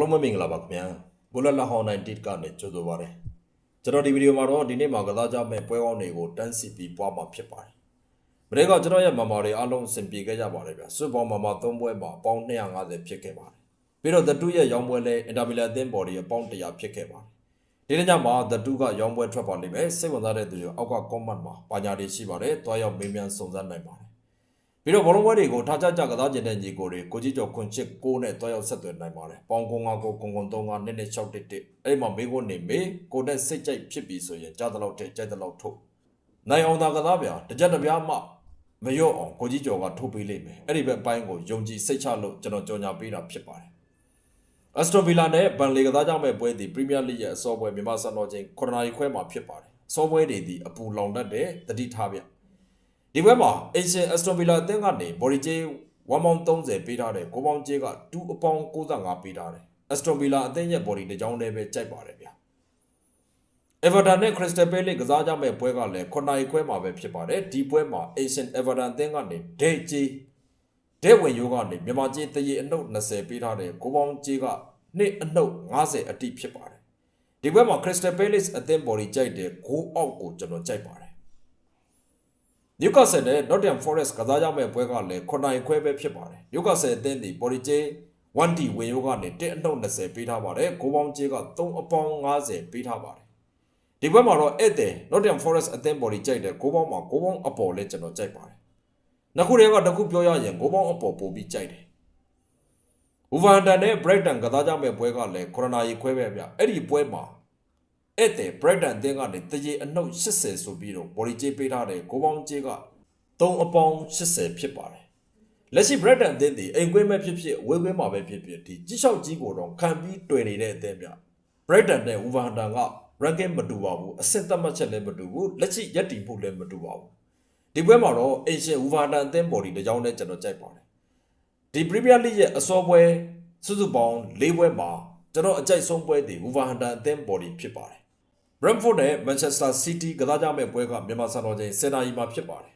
အားလုံးပဲမင်္ဂလာပါခင်ဗျာဘူလလဟောင်းနိုင်တစ်ကနေကြိုဆိုပါရစေကျွန်တော်ဒီဗီဒီယိုမှာတော့ဒီနေ့မှာကစားကြမဲ့ပွဲကောင်းတွေကိုတန်းစီပြီးပွားမှာဖြစ်ပါတယ်မနေ့ကကျွန်တော်ရဲ့မမာတွေအားလုံးအဆင်ပြေခဲ့ကြပါတယ်ဗျာစွပေါင်းမမာ၃ပွဲမှာပေါင်း250ဖြစ်ခဲ့ပါတယ်ပြီးတော့ The 2ရဲ့ရောင်းပွဲလဲအင်တာမီလန်အသင်းဘော်ဒီရဲ့ပေါင်း100ဖြစ်ခဲ့ပါတယ်ဒီနေ့ညမှာ The 2ကရောင်းပွဲထွက်ပါလိမ့်မယ်စိတ်ဝင်စားတဲ့သူတွေအောက်က comment မှာပါညာတွေရှိပါတယ်တွားရောက်မေးမြန်းစုံစမ်းနိုင်ပါတယ် ပြီးတော့ဘောလုံးပွဲတွေကိုထားကြကြကစားကျင်တဲ့ညီကိုတွေကိုကြီးကျော်ခွန်ချစ်6နဲ့တွားရောက်ဆက်သွယ်နိုင်ပါတယ်။ပေါင်ကုန်း9ကိုကုန်းကုန်း3ကနှစ်နှစ်6တစ်တစ်အဲ့ဒီမှာမေးခွန်းနေမေးကိုနဲ့စိတ်ကြိုက်ဖြစ်ပြီဆိုရင်ကြားတလောက်တဲ့ကြိုက်တလောက်ထုတ်နိုင်အောင်သာကစားဗျာတစ်ချက်တစ်ပြားမှမရော့အောင်ကိုကြီးကျော်ကထုတ်ပေးလိမ့်မယ်။အဲ့ဒီဘက်အပိုင်းကိုယုံကြည်စိတ်ချလို့ကျွန်တော်ကြော်ညာပေးတာဖြစ်ပါတယ်။အက်စတိုဗီလာနဲ့ဘန်လီကစားကြမဲ့ပွဲသည်ပရီးမီးယားလိရဲ့အစောပွဲမြန်မာစံတော်ချိန်9နာရီခွဲမှာဖြစ်ပါတယ်။အစောပွဲတွေသည်အပူလောင်တတ်တဲ့တတိထားဗျ။ ဒီပွဲမှာအင်ရှင်အက်စတိုဗီလာအသင်းကနေဘော်ဒီဂျေး130ပေးထားတယ်ကိုပေါင်းဂျေးက2အပေါင်း65ပေးထားတယ်။အက်စတိုဗီလာအသင်းရဲ့ဘော်ဒီတစ်ကြောင်းတည်းပဲကြိုက်ပါတယ်ဗျ။ Everton နဲ့ Crystal Palace ကစားကြမဲ့ပွဲကလည်း9နာရီခွဲမှာပဲဖြစ်ပါတယ်။ဒီပွဲမှာ Asian Everton အသင်းကနေဒဲဂျေးတဲ့ဝင်ရိုးကနေမြန်မာကြီးတရေအနှုတ်20ပေးထားတယ်ကိုပေါင်းကြီးကနှစ်အနှုတ်90အတိဖြစ်ပါတယ်ဒီဘက်မှာ Crystal Palace အသင်းဘော်ဒီကြိုက်တယ်ဂိုးအောက်ကိုကျွန်တော်ကြိုက်ပါတယ် Newcastle နဲ့ Nottingham Forest ကစားကြမဲ့ပွဲကလည်း9နိုင်ခွဲပဲဖြစ်ပါတယ် Newcastle အသင်းဒီဘော်ဒီကြီး 1D ဝင်ရိုးကနေတစ်အနှုတ်20ပေးထားပါတယ်ဂိုးပေါင်းကြီးက3အပေါင်း90ပေးထားပါတယ်ဒီဘက်မှာတော့ဧည့်သည် Nottingham Forest အသင်းဘော်ဒီကြိုက်တယ်ဂိုးပေါင်းမှာဂိုးပေါင်းအပေါ်လဲကျွန်တော်ကြိုက်ပါတယ်နှစ်ခုတည်းကတစ်ခုပြောရရင်ဂိုးပေါင်းအပေါ်ပို့ပြီးကြိုက်တယ်။ဝူဗန်တန်နဲ့ Brighton ကစားကြမဲ့ပွဲကလည်းကိုရိုနာရီခွဲပဲဗျ။အဲ့ဒီပွဲမှာ ဧည့်သည် Brighton အသင်းကနေတရေအနှုတ်80ဆိုပြီးတော့ဘော်ဒီကျေးပေးထားတယ်ဂိုးပေါင်းကျေးက3အပေါင်း80ဖြစ်ပါတယ်။လက်ရှိ Brighton အသင်းဒီအိမ်ကွင်းမဲ့ဖြစ်ဖြစ်အဝေးကွင်းမှာပဲဖြစ်ဖြစ်ဒီကြီးလျှောက်ကြီးကိုတော့ခံပြီးတွေ့နေတဲ့အသင်းဗျ။ Brighton နဲ့ Wolverhampton က ranking မတူပါဘူးအဆင့်သတ်မှတ်ချက်လည်းမတူဘူးလက်ရှိရက်တည်မှုလည်းမတူပါဘူးဒီပွဲမှာတော့အင်ရှင်ဝူဗာတန်အသင်းဘော်ဒီတစ်ကြောင်းနဲ့ကျွန်တော်ကြိုက်ပါတယ်ဒီပရီးမီးယားလိရဲ့အစောပွဲစုစုပေါင်း၄ပွဲမှာကျွန်တော်အကြိုက်ဆုံးပွဲဒီဝူဗာဟန်တန်အသင်းဘော်ဒီဖြစ်ပါတယ် Brentford နဲ့ Manchester City ကစားကြမဲ့ပွဲကမြန်မာစံတော်ချိန်7နာရီမှာဖြစ်ပါတယ်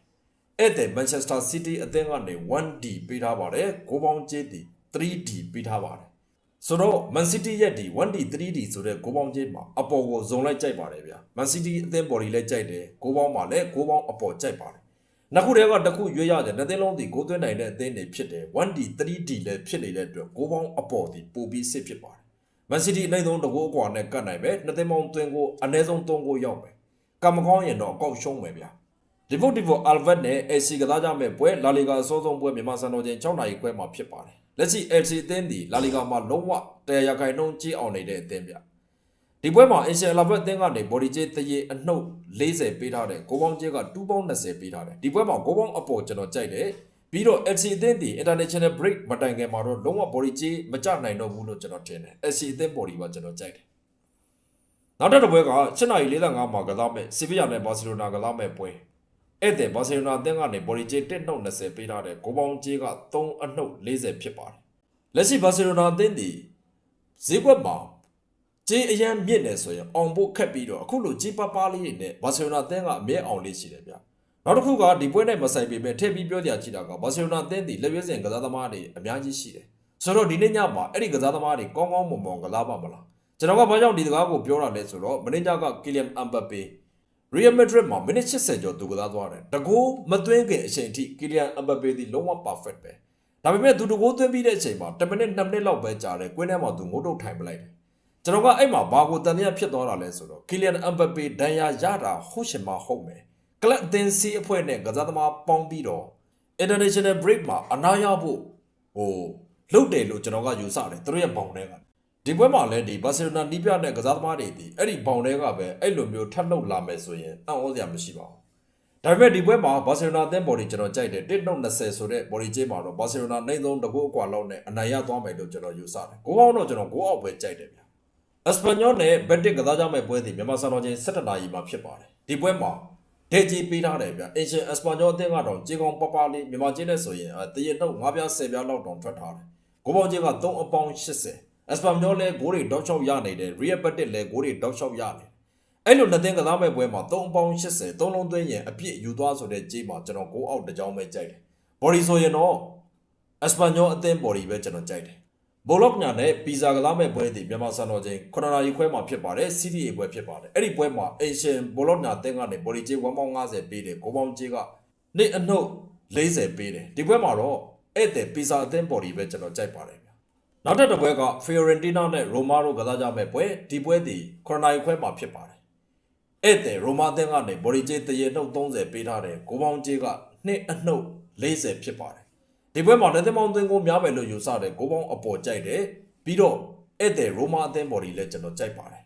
အဲ့တဲ့ Manchester City အသင်းကနေ 1D ပေးထားပါတယ်ဂိုးပေါင်းကျေးတီ 3D ပေးထားပါတယ်ဆိုတော့ Man City ရဲ့ဒီ 1D 3D ဆိုတဲ့ဂိုးပေါင်းကျေးမှာအပေါ်ကိုဇုံလိုက်ကြိုက်ပါတယ်ဗျာ Man City အသင်းဘော်ဒီလည်းကြိုက်တယ်ဂိုးပေါင်းမှာလည်းဂိုးပေါင်းအပေါ်ကြိုက်ပါတယ်နှစ်ခုတည်းကတစ်ခုရွေးရတယ်နှစ်သိန်းလုံးဒီဂိုးသွင်းနိုင်တဲ့အသင်းတွေဖြစ်တယ် 1D 3D လည်းဖြစ်နေတဲ့အတွက်ဂိုးပေါင်းအပေါ်ဒီပိုပြီးစစ်ဖြစ်ပါတယ်။ Man City အနိုင်ဆုံးတကူအကွာနဲ့ကတ်နိုင်ပဲနှစ်သိန်းပေါင်းသွင်းကိုအနည်းဆုံး3ကိုရောက်ပဲ။ကံမကောင်းရင်တော့အကောက်ရှုံးမယ်ဗျာ။ Deportivo Alaves နဲ့ AC ကစားကြမဲ့ပွဲလာလီဂါအစောဆုံးပွဲမြန်မာစံတော်ချိန်6နာရီခွဲမှာဖြစ်ပါတယ်။လက်ရှိ FC အသင်းဒီလာလီဂါမှာလုံးဝတရားရခိုင်နှုန်းကြီးအောင်နေတဲ့အသင်းဗျ။ဒီပွဲမှာအင်ရှင်အလာဘတ်အသင်းကနေဘော်ဒီဂျေးတရေအနှုတ်40ပေးထားတယ်ကိုပေါင်းဂျေးက2ပေါင်း20ပေးထားတယ်ဒီပွဲမှာကိုပေါင်းအပေါ်ကျွန်တော်ကြိုက်တယ် ပြီးတော့ FC အသင်းဒီ international break မတိုင်ခင်မှာတော့လုံးဝဘော်ဒီဂျေးမကြနိုင်တော့ဘူးလို့ကျွန်တော်ထင်တယ် FC အသင်းဘော်ဒီပါကျွန်တော်ကြိုက်တယ်နောက်တစ်ပွဲက7:45မှာကစားမဲ့ဆီဗီယာနဲ့ဘာစီလိုနာကစားမဲ့ပွဲအဲ့တဲ့ဘာစီလိုနာအသင်းကနေဘော်ဒီဂျေး1နှုတ်20ပေးထားတယ်ကိုပေါင်းဂျေးက3အနှုတ်40ဖြစ်ပါတယ်လက်ရှိဘာစီလိုနာအသင်းဒီဈေးကွက်မှာဂျေးအရန်မြင့်နေဆိုရင်အောင်ဖို့ခက်ပြီးတော့အခုလိုဂျေးပပလေးတွေနဲ့ဘာစီလိုနာအသင်းကအမြဲအောင်လေးရှိတယ်ဗျ နောက်တစ်ခုကဒီပွဲနဲ့မဆိုင်ပေမဲ့ထည့်ပြီးပြောကြချီတာကဘာစီလိုနာအသင်းဒီလက်ရွေးစင်ကစားသမားတွေအများကြီးရှိတယ်ဆိုတော့ဒီနေ့ညမှာအဲ့ဒီကစားသမားတွေကောင်းကောင်းမွန်မွန်ကစားပါမလားကျွန်တော်ကဘာကြောင့်ဒီစကားကိုပြောတာလဲဆိုတော့မင်းညာကကီလီယန်အမ်ဘပေရီယယ်မက်ဒရစ်မှာမိနစ်80ကျော်သူကစားသွားတယ်တကူမသွင်းခင်အချိန်ထိကီလီယန်အမ်ဘပေဒီလုံးဝ perfect ပဲဒါပေမဲ့သူတကူသွင်းပြီးတဲ့အချိန်မှာ10မိနစ်2မိနစ်လောက်ပဲကြာတယ်ကွင်းထဲမှာသူငိုးတုတ်ထိုင်ပလိုက်တယ်ကျွန်တော်ကအဲ့မှာဘာကိုတန်တရားဖြစ်သွားတာလဲဆိုတော့ကီလီယန်အမ်ဘပေဒန်ယာရတာဟုတ်ရှင်မဟုတ်မယ် ကလပ်အသင်းစီအဖွဲ့နဲ့ကစားသမားပေါင်းပြီးတော့ international break မှာအနာရဖို့ဟိုလုတ်တယ်လို့ကျွန်တော်ကယူဆတယ်သူတို့ရဲ့ဘောင်တွေကဒီပွဲမှာလည်းဒီဘာစီလိုနာနီးပြတဲ့ကစားသမားတွေဒီအဲ့ဒီဘောင်တွေကပဲအဲ့လိုမျိုးထပ်လုတ်လာမယ်ဆိုရင်အံ့ဩစရာမရှိပါဘူးဒါပေမဲ့ဒီပွဲမှာဘာစီလိုနာအသင်းဘော်ဒီကျွန်တော်ကြိုက်တယ်1နှုတ်20ဆိုတဲ့ဘော်ဒီဂျေးမှာတော့ဘာစီလိုနာနိုင်ဆုံးတကူအကွာလောက်နဲ့အနိုင်ရသွားမယ်လို့ကျွန်တော်ယူဆတယ်ကိုအောင်တော့ကျွန်တော်ကိုအောက်ပဲကြိုက်တယ်ဗျာအစပညောနဲ့ဘက်တစ်ကစားကြမဲ့ပွဲသည်မြန်မာစံတော်ချိန်17နာရီမှာဖြစ်ပါတယ်ဒီပွဲမှာ ဒေဂျီပေးထားတယ်ဗျအင်ရှင်အစပညောအသင်းကတော့ကြေကောင်ပပလေးမြန်မာချင်းနဲ့ဆိုရင်အဲတရနှုတ်9ပြား10ပြားလောက်တောင်ထွက်ထားတယ်ကိုပေါင်းချင်းက3အပေါင်း80အစပညောလည်းဂိုးတွေတောက်ချောက်ရနေတယ်ရီယက်ဘက်တစ်လည်းဂိုးတွေတောက်ချောက်ရနေတယ်အဲ့လိုနှစ်သင်းကစားမဲ့ပွဲမှာ3အပေါင်း80 3လုံးသွင်းရင်အပြည့်ယူသွားဆိုတဲ့ကြေးမှာကျွန်တော်ကိုအောက်တစ်ကြောင်းပဲကြိုက်တယ်ဘော်ဒီဆိုရင်တော့အစပညောအသင်းဘော်ဒီပဲကျွန်တော်ကြိုက်တယ် ဘောလော့ညာနဲ့ပီဇာကစားမဲ့ပွဲသည်မြန်မာစံတော်ချိန်9နာရီခွဲမှာဖြစ်ပါတယ် CDA ပွဲဖြစ်ပါတယ်အဲ့ဒီပွဲမှာအင်ရှင်ဘောလော့ညာတင်းကနေဘော်လီဂျေ150ပေးတယ်ကိုပေါင်းကြီးကနေ့အနှုတ်40ပေးတယ်ဒီပွဲမှာတော့ဧည့်သည်ပီဇာအသင်းဘော်ဒီပဲကျွန်တော်ကြိုက်ပါတယ်ဗျာနောက်ထပ်တစ်ပွဲက Fiorentina နဲ့ Roma တို့ကစားကြမဲ့ပွဲဒီပွဲသည်9နာရီခွဲမှာဖြစ်ပါတယ်ဧည့်သည်ရိုမာအသင်းကနေဘော်လီဂျေတရေနှုတ်30ပေးထားတယ်ကိုပေါင်းကြီးကနေ့အနှုတ်40ဖြစ်ပါတယ် ဒီပွဲမှာလက်သမောင်းသွင်းကိုများမယ်လို့ယူဆတယ်ကိုပေါင်းအပေါ်ကြိုက်တယ်ပြီးတော့ဧည့်သည်ရိုမာအသင်းဘော်ဒီလည်းကျွန်တော်ကြိုက်ပါတယ်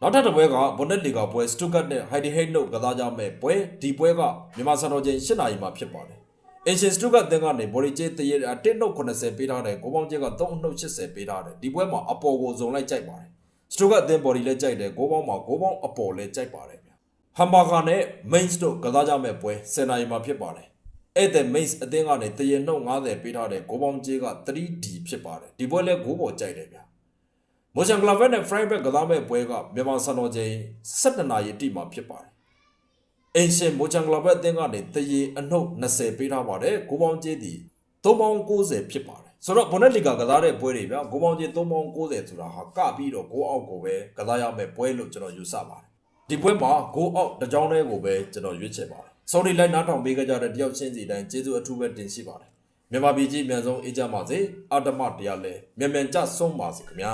နောက်ထပ်တစ်ပွဲကဘွန်ဒက်လီဂါပွဲစတုဂတ်နဲ့ဟိုက်ဒီဟိတ်တို့ကစားကြမဲ့ပွဲဒီပွဲကမြန်မာစံတော်ချိန်၈နာရီမှာဖြစ်ပါတယ်အင်ရှင်စတုဂတ်အသင်းကနေဘော်ဒီကျေးတရေအတစ်နှုတ်80ပေးထားတယ်ကိုပေါင်းကျေးက3နှုတ်80ပေးထားတယ်ဒီပွဲမှာအပေါ်ကိုဇုံလိုက်ကြိုက်ပါတယ်စတုဂတ်အသင်းဘော်ဒီလည်းကြိုက်တယ်ကိုပေါင်းမှာကိုပေါင်းအပေါ်လည်းကြိုက်ပါတယ်ဗျဟမ်ဘာဂါနဲ့ mains တို့ကစားကြမဲ့ပွဲ10နာရီမှာဖြစ်ပါတယ် ဧည့်သည် mace အသင်းကနေတရင်နှုတ်90ပေးထားတဲ့ဂိုးပေါင်းကျေးက 3D ဖြစ်ပါတယ်ဒီပွဲလဲဂိုးပေါ်ကြိုက်တယ်ဗျာမိုချန်ကလာဗက်နဲ့ Frankback ကစားမဲ့ပွဲကမြန်မာစံတော်ချိန်7နာရီအတိမှာဖြစ်ပါတယ်အင်ရှင်မိုချန်ကလာဗက်အသင်းကနေတရင်အနှုတ်20ပေးထားပါတယ်ဂိုးပေါင်းကျေးဒီ3ပေါင်း90ဖြစ်ပါတယ်ဆိုတော့ဘွန်ဒက်လီဂါကစားတဲ့ပွဲတွေဗျာဂိုးပေါင်းကျေး3ပေါင်း90ဆိုတာဟာကပြီးတော့ဂိုးအောက်ကိုပဲကစားရမယ့်ပွဲလို့ကျွန်တော်ယူဆပါတယ် ဒီပွဲမှာဂိုးအောက်တစ်ကြောင်းတည်းကိုပဲကျွန်တော်ရွေးချယ်ပါတယ်ဆော်ဒီလိုက်နားထောင်ပေးကြတဲ့တယောက်ချင်းစီတိုင်းကျေးဇူးအထူးပဲတင်ရှိပါတယ်မြန်မာပြည်ကြီးအမြန်ဆုံးအေးကြပါစေအာတမတရားလဲမြန်မြန်ကြဆုံးပါစေခင်ဗျာ